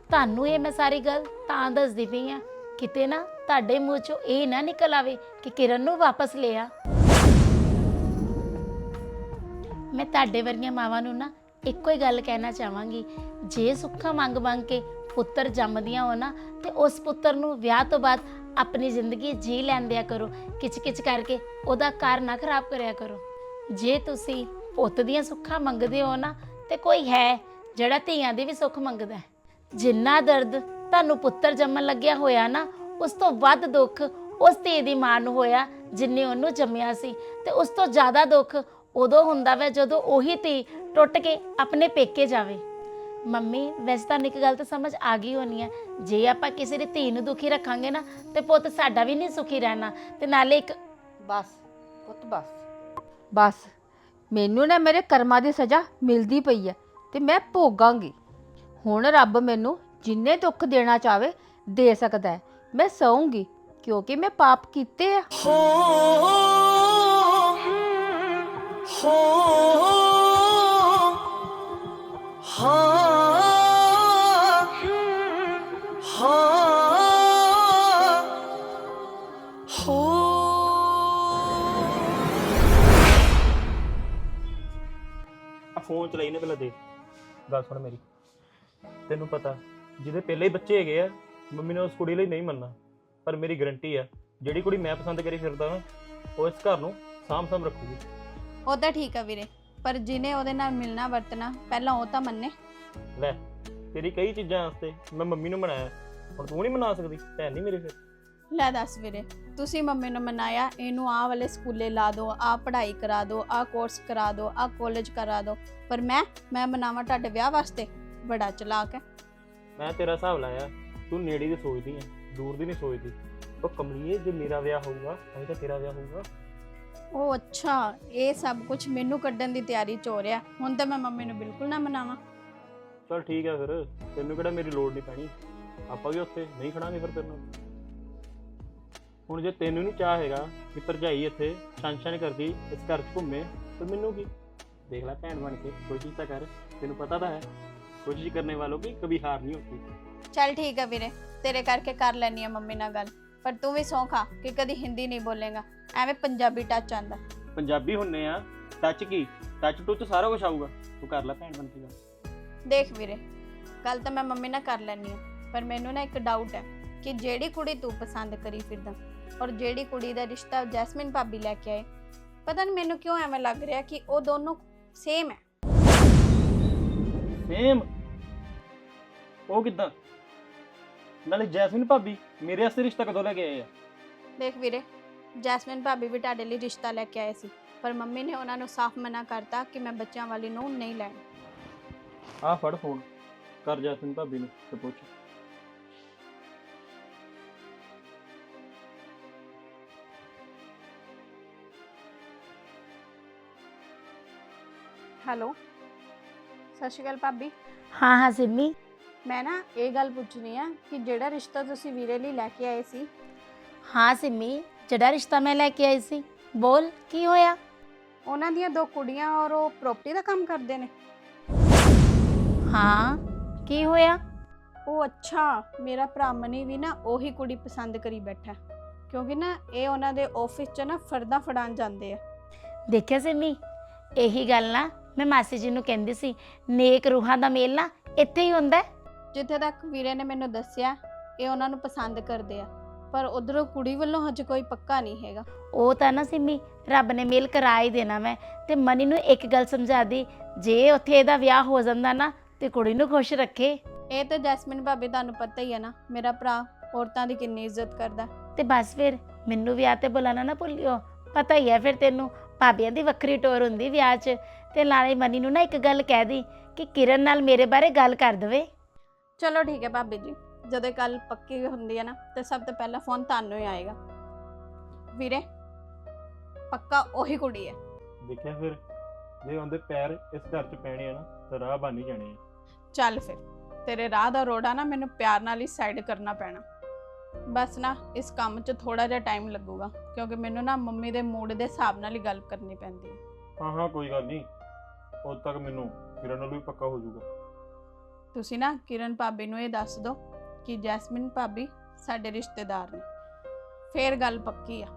ਤੁਹਾਨੂੰ ਇਹ ਮੈਂ ਸਾਰੀ ਗੱਲ ਤਾਂ ਦੱਸਦੀ ਪਈ ਆ। ਕਿਤੇ ਨਾ ਤੁਹਾਡੇ ਮੂੰਹ 'ਚੋਂ ਇਹ ਨਾ ਨਿਕਲ ਆਵੇ ਕਿ ਕਿਰਨ ਨੂੰ ਵਾਪਸ ਲੈ ਆ ਮੈਂ ਤੁਹਾਡੇ ਵਰਗੀਆਂ ਮਾਵਾਂ ਨੂੰ ਨਾ ਇੱਕੋ ਹੀ ਗੱਲ ਕਹਿਣਾ ਚਾਹਾਂਗੀ। ਜੇ ਸੁੱਖਾ ਮੰਗ ਮੰਗ ਕੇ ਪੁੱਤਰ ਜੰਮਦੀਆਂ ਹੋ ਨਾ, ਤੇ ਉਸ ਪੁੱਤਰ ਨੂੰ ਵਿਆਹ ਤੋਂ ਬਾਅਦ ਆਪਣੀ ਜ਼ਿੰਦਗੀ ਜੀ ਲੈਂਦਿਆ ਕਰੋ। ਕਿਚ-ਕਿਚ ਕਰਕੇ ਉਹਦਾ ਘਰ ਨਾ ਖਰਾਬ ਕਰਿਆ ਕਰੋ। ਜੇ ਤੁਸੀਂ ਪੁੱਤ ਦੀਆਂ ਸੁੱਖਾਂ ਮੰਗਦੇ ਹੋ ਨਾ, ਤੇ ਕੋਈ ਹੈ ਜਿਹੜਾ ਧੀਆਂ ਦੇ ਵੀ ਸੁੱਖ ਮੰਗਦਾ ਹੈ। ਜਿੰਨਾ ਦਰਦ ਤੁਹਾਨੂੰ ਪੁੱਤਰ ਜੰਮਣ ਲੱਗਿਆ ਹੋਇਆ ਨਾ, ਉਸ ਤੋਂ ਵੱਧ ਦੁੱਖ ਉਸ ਧੀ ਦੀ ਮਾਂ ਨੂੰ ਹੋਇਆ ਜਿੰਨੇ ਉਹਨੂੰ ਜੰਮਿਆ ਸੀ। ਤੇ ਉਸ ਤੋਂ ਜ਼ਿਆਦਾ ਦੁੱਖ ਉਦੋਂ ਹੁੰਦਾ ਵੈ ਜਦੋਂ ਉਹੀ ਧੀ ਟੁੱਟ ਕੇ ਆਪਣੇ ਪੇਕੇ ਜਾਵੇ। ਮੰਮੀ ਵੈਸੇ ਤਾਂ ਇੱਕ ਗੱਲ ਤਾਂ ਸਮਝ ਆ ਗਈ ਹੋਣੀ ਹੈ ਜੇ ਆਪਾਂ ਕਿਸੇ ਦੀ ਧੀ ਨੂੰ ਦੁਖੀ ਰੱਖਾਂਗੇ ਨਾ ਤੇ ਪੁੱਤ ਸਾਡਾ ਵੀ ਨਹੀਂ ਸੁਖੀ ਰਹਿਣਾ। ਤੇ ਨਾਲੇ ਇੱਕ ਬਸ ਪੁੱਤ ਬਸ। ਬਸ ਮੈਨੂੰ ਨਾ ਮੇਰੇ ਕਰਮਾਂ ਦੀ ਸਜ਼ਾ ਮਿਲਦੀ ਪਈ ਹੈ ਤੇ ਮੈਂ ਭੋਗਾਂਗੀ। ਹੁਣ ਰੱਬ ਮੈਨੂੰ ਜਿੰਨੇ ਦੁੱਖ ਦੇਣਾ ਚਾਵੇ ਦੇ ਸਕਦਾ ਹੈ। ਮੈਂ ਸਹੂੰਗੀ ਕਿਉਂਕਿ ਮੈਂ ਪਾਪ ਕੀਤੇ ਆ। ਆ ਫੋਨ ਚਲਾਈ ਨੇ ਪਹਿਲਾਂ ਦੇ ਗੱਲ ਸੁਣ ਮੇਰੀ। ਤੈਨੂੰ ਪਤਾ, ਜਿਹਦੇ ਪਹਿਲੇ ਹੀ ਬੱਚੇ ਹੈਗੇ ਆ, ਮੰਮੀ ਨੇ ਉਸ ਕੁੜੀ ਲਈ ਨਹੀਂ ਮੰਨਣਾ। ਪਰ ਮੇਰੀ ਗਰੰਟੀ ਆ, ਜਿਹੜੀ ਕੁੜੀ ਮੈਂ ਪਸੰਦ ਕਰੀ ਫਿਰਦਾ ਨਾ ਉਹ ਇਸ ਘਰ ਨੂੰ ਸਾਂਭ ਸਾਂਭ ਰੱਖੂਗੀ। ਉਹ ਤਾਂ ਠੀਕ ਆ ਵੀਰੇ ਪਰ ਜਿਹਨੇ ਉਹਦੇ ਨਾਲ ਮਿਲਣਾ ਵਰਤਣਾ ਪਹਿਲਾਂ ਉਹ ਤਾਂ ਮੰਨੇ। ਲੈ ਤੇਰੀ ਕਈ ਚੀਜ਼ਾਂ ਵਾਸਤੇ ਮੈਂ ਮੰਮੀ ਨੂੰ ਮਨਾਇਆ। ਹੁਣ ਤੂੰ ਨਹੀਂ ਮਨਾ ਸਕਦੀ ਭੈਣ ਨਹੀਂ ਮੇਰੀ ਫਿਰ। ਲੈ ਦੱਸ ਵੀਰੇ ਤੁਸੀਂ ਮੰਮੀ ਨੂੰ ਮਨਾਇਆ ਇਹਨੂੰ ਆਹ ਵਾਲੇ ਸਕੂਲੇ ਲਾ ਦਿਓ ਆਹ ਪੜ੍ਹਾਈ ਕਰਾ ਦਿਓ ਆਹ ਕੋਰਸ ਕਰਾ ਦਿਓ ਆਹ ਕਾਲਜ ਕਰਾ ਦਿਓ ਪਰ ਮੈਂ ਮੈਂ ਮਨਾਵਾਂ ਤੁਹਾਡੇ ਵਿਆਹ ਵਾਸਤੇ ਬੜਾ ਚਲਾਕ ਹੈ। ਮੈਂ ਤੇਰਾ ਹਿਸਾਬ ਲਾਇਆ ਤੂੰ ਨੇੜੇ ਦੀ ਸੋਚਦੀ ਆ ਦੂਰ ਦੀ ਨਹੀਂ ਸੋਚਦੀ। ਉਹ ਕਮਲੀਏ ਜੇ ਮੇਰਾ ਵਿਆਹ ਹੋਊਗਾ ਤਾਂ ਤਾਂ ਤੇਰਾ ਵਿਆਹ ਹੋਊਗਾ। ਉਹ ਅੱਛਾ ਇਹ ਸਭ ਕੁਝ ਮੈਨੂੰ ਕੱਢਣ ਦੀ ਤਿਆਰੀ ਚ ਹੋ ਰਿਹਾ। ਹੁਣ ਤਾਂ ਮੈਂ ਮੰਮੀ ਨੂੰ ਬਿਲਕੁਲ ਨਾ ਮਨਾਵਾਂ। ਚਲ ਠੀਕ ਆ ਫਿਰ ਤੈਨੂੰ ਕਿਹੜਾ ਮੇਰੀ ਲੋੜ ਨਹੀਂ ਪੈਣੀ। ਆਪਾਂ ਵੀ ਉੱਥੇ ਨਹੀਂ ਖੜਾਂਗੇ ਫਿਰ ਤੈਨੂੰ। ਹੁਣ ਜੇ ਤੈਨੂੰ ਨਹੀਂ ਚਾਹ ਹੈਗਾ ਕਿ ਭਰਜਾਈ ਇੱਥੇ ਛਾਂ ਕਰਦੀ ਇਸ ਘਰ 'ਚ ਘੁੰਮੇ ਤੇ ਮੈਨੂੰ ਕੀ? ਦੇਖ ਲੈ ਭੈਣ ਬਣ ਕੇ ਕੋਸ਼ਿਸ਼ ਤਾਂ ਕਰ। ਤੈਨੂੰ ਪਤਾ ਤਾਂ ਹੈ ਕੋਸ਼ਿਸ਼ ਕਰਨੇ ਵਾਲੋਂ ਕੀ ਕभी ਹਾਰ ਨਹੀਂ ਹੋਤੀ ਚੱਲ ਠੀਕ ਆ ਵੀਰੇ ਤੇਰੇ ਕਰਕੇ ਕਰ ਲੈਣੀ ਆ ਮੰਮੀ ਨਾਲ ਗੱਲ। ਪਰ ਤੂੰ ਵੀ ਸੌਂ ਖਾ ਕਿ ਕਦੀ ਹਿੰਦੀ ਨਹੀਂ ਬੋਲੇਗਾ। ਐਵੇਂ ਪੰਜਾਬੀ ਟੱਚ ਆਂਦਾ ਪੰਜਾਬੀ ਹੁੰਨੇ ਆ ਟੱਚ ਕੀ? ਟੱਚ ਟੁੱਚ ਸਾਰਾ ਕੁਝ ਆਊਗਾ। ਤੂੰ ਕਰ ਲੈ ਭੈਣ ਬਣ ਕੇ ਗੱਲ। ਦੇਖ ਵੀਰੇ ਗੱਲ ਤਾਂ ਮੈਂ ਮੰਮੀ ਨਾਲ ਕਰ ਲੈਣੀ ਆ ਪਰ ਮੈਨੂੰ ਨਾ ਇੱਕ ਡਾਊਟ ਹੈ ਕਿ ਜਿਹੜੀ ਕੁੜੀ ਤੂੰ ਪਸੰਦ ਕਰੀ ਫਿਰਦਾ ਔਰ ਜਿਹੜੀ ਕੁੜੀ ਦਾ ਰਿਸ਼ਤਾ ਜੈਸਮਿਨ ਭਾਬੀ ਲੈ ਕੇ ਆਏ ਪਤਾ ਨਹੀਂ ਮੈਨੂੰ ਕਿਉਂ ਐਵੇਂ ਲੱਗ ਰਿਹਾ ਕਿ ਉਹ ਦੋਨੋਂ ਸੇਮ ਹੈ। ਸੇਮ ਉਹ ਕਿਦਾਂ? ਨਾਲੇ ਜੈਸਮਿਨ ਭਾਬੀ ਮੇਰੇ ਵਾਸਤੇ ਰਿਸ਼ਤਾ ਕਦੋਂ ਲੈ ਕੇ ਆਏ ਆ? ਦੇਖ ਵੀਰੇ ਜੈਸਮਿਨ ਭਾਬੀ ਵੀ ਤੁਹਾਡੇ ਲਈ ਰਿਸ਼ਤਾ ਲੈ ਕੇ ਆਏ ਸੀ ਪਰ ਮੰਮੀ ਨੇ ਉਹਨਾਂ ਨੂੰ ਸਾਫ਼ ਮਨਾ ਕਰਤਾ ਕਿ ਮੈਂ ਬੱਚਿਆਂ ਵਾਲੀ ਨੂੰ ਨਹੀਂ ਲੈਣੀ। ਆ ਫੜ ਫੋਨ ਕਰ ਜੈਸਮਿਨ ਭਾਬੀ ਨੂੰ ਤੇ ਪੁੱਛ। ਹੈਲੋ ਸਤਿ ਸ਼੍ਰੀ ਅਕਾਲ ਭਾਬੀ। ਹਾਂ ਹਾਂ ਸਿੰਮੀ। ਮੈਂ ਨਾ ਇਹ ਗੱਲ ਪੁੱਛਣੀ ਆ ਕਿ ਜਿਹੜਾ ਰਿਸ਼ਤਾ ਤੁਸੀਂ ਵੀਰੇ ਲਈ ਲੈ ਕੇ ਆਏ ਸੀ? ਹਾਂ ਸਿੰਮੀ ਜਿਹੜਾ ਰਿਸ਼ਤਾ ਮੈਂ ਲੈ ਕੇ ਆਈ ਸੀ ਬੋਲ ਕੀ ਹੋਇਆ? ਉਹਨਾਂ ਦੀਆਂ ਦੋ ਕੁੜੀਆਂ ਔਰ ਉਹ ਪ੍ਰਾਪਰਟੀ ਦਾ ਕੰਮ ਕਰਦੇ ਨੇ। ਹਾਂ ਕੀ ਹੋਇਆ? ਉਹ ਅੱਛਾ ਮੇਰਾ ਭਰਾ ਮਨੀ ਵੀ ਨਾ ਉਹੀ ਕੁੜੀ ਪਸੰਦ ਕਰੀ ਬੈਠਾ। ਕਿਉਂਕਿ ਨਾ ਇਹ ਉਹਨਾਂ ਦੇ ਆਫਿਸ 'ਚ ਨਾ ਫਰਦਾ ਫੜਾਉਣ ਜਾਂਦੇ ਆ। ਦੇਖਿਆ ਸਿੰਮੀ? ਇਹੀ ਗੱਲ ਨਾ ਮੈਂ ਮਾਸੀ ਜੀ ਨੂੰ ਕਹਿੰਦੀ ਸੀ ਨੇਕ ਰੂਹਾਂ ਦਾ ਮੇਲ ਨਾ ਇੱਥੇ ਹੀ ਹੁੰਦਾ ਹੈ। ਜਿੱਥੇ ਤੱਕ ਵੀਰੇ ਨੇ ਮੈਨੂੰ ਦੱਸਿਆ ਇਹ ਉਹਨਾਂ ਨੂੰ ਪਸੰਦ ਕਰਦੇ ਆ ਪਰ ਉਧਰੋਂ ਕੁੜੀ ਵੱਲੋਂ ਹਜੇ ਕੋਈ ਪੱਕਾ ਨਹੀਂ ਹੈਗਾ। ਉਹ ਤਾਂ ਨਾ ਸਿੰਮੀ ਰੱਬ ਨੇ ਮੇਲ ਕਰਾ ਹੀ ਦੇਣਾ ਮੈਂ ਤੇ ਮਨੀ ਨੂੰ ਇੱਕ ਗੱਲ ਸਮਝਾ ਦੀ ਜੇ ਉੱਥੇ ਇਹਦਾ ਵਿਆਹ ਹੋ ਜਾਂਦਾ ਨਾ ਤੇ ਕੁੜੀ ਨੂੰ ਖੁਸ਼ ਰੱਖੇ। ਇਹ ਤਾਂ ਜੈਸਮਿਨ ਭਾਬੀ ਤੁਹਾਨੂੰ ਪਤਾ ਹੀ ਹੈ ਨਾ ਮੇਰਾ ਭਰਾ ਔਰਤਾਂ ਦੀ ਕਿੰਨੀ ਇੱਜ਼ਤ ਕਰਦਾ। ਤੇ ਬਸ ਫਿਰ ਮੈਨੂੰ ਵਿਆਹ ਤੇ ਬੁਲਾਣਾ ਨਾ ਭੁੱਲਿਓ। ਪਤਾ ਹੀ ਹੈ ਫਿਰ ਤੈਨੂੰ ਭਾਬੀਆਂ ਦੀ ਵੱਖਰੀ ਟੋਰ ਹੁੰਦੀ ਵਿਆਹ 'ਚ ਤੇ ਨਾਲੇ ਮਨੀ ਨੂੰ ਨਾ ਇੱਕ ਗੱਲ ਕਹਿ ਦੀ ਕਿ ਕਿਰਨ ਨਾਲ ਮੇਰੇ ਬਾਰੇ ਗੱਲ ਕਰ ਦੇਵੇ। ਚਲੋ ਠੀਕ ਹੈ ਭਾਬੀ ਜੀ ਜਦੋਂ ਕੱਲ ਪੱਕੀ ਹੁੰਦੀ ਹੈ ਨਾ ਤੇ ਸਭ ਤੋਂ ਪਹਿਲਾਂ ਫੋਨ ਤੁਹਾਨੂੰ ਹੀ ਆਏਗਾ। ਵੀਰੇ ਪੱਕਾ ਉਹੀ ਕੁੜੀ ਹੈ। ਦੇਖਿਆ ਫਿਰ ਜੇ ਉਹਦੇ ਪੈਰ ਇਸ ਘਰ 'ਚ ਪੈਣੇ ਆ ਨਾ ਤਾਂ ਰਾਹ ਬਣ ਹੀ ਜਾਣੇ ਆ। ਚੱਲ ਫਿਰ ਤੇਰੇ ਰਾਹ ਦਾ ਰੋੜਾ ਨਾ ਮੈਨੂੰ ਪਿਆਰ ਨਾਲ ਹੀ ਸਾਈਡ ਕਰਨਾ ਪੈਣਾ। ਬਸ ਨਾ ਇਸ ਕੰਮ 'ਚ ਥੋੜਾ ਜਿਹਾ ਟਾਈਮ ਲੱਗੂਗਾ ਕਿਉਂਕਿ ਮੈਨੂੰ ਨਾ ਮੰਮੀ ਦੇ ਮੂਡ ਦੇ ਹਿਸਾਬ ਨਾਲ ਹੀ ਗੱਲ ਕਰਨੀ ਪੈਂਦੀ ਹੈ। ਹਾਂ ਹਾਂ ਕੋਈ ਗੱਲ ਨਹੀਂ। ਉਦੋਂ ਤੱਕ ਮੈਨੂੰ ਕਿਰਨ ਨਾਲ ਵੀ ਪੱਕਾ ਹੋ ਜਾਊਗਾ। ਤੁਸੀਂ ਨਾ ਕਿਰਨ ਭਾਬੀ ਨੂੰ ਇਹ ਦੱਸ ਦਿਓ ਕਿ ਜੈਸਮਿਨ ਭਾਬੀ ਸਾਡੇ ਰਿਸ਼ਤੇਦਾਰ ਨੇ। ਫੇਰ ਗੱਲ ਪੱਕੀ ਆ।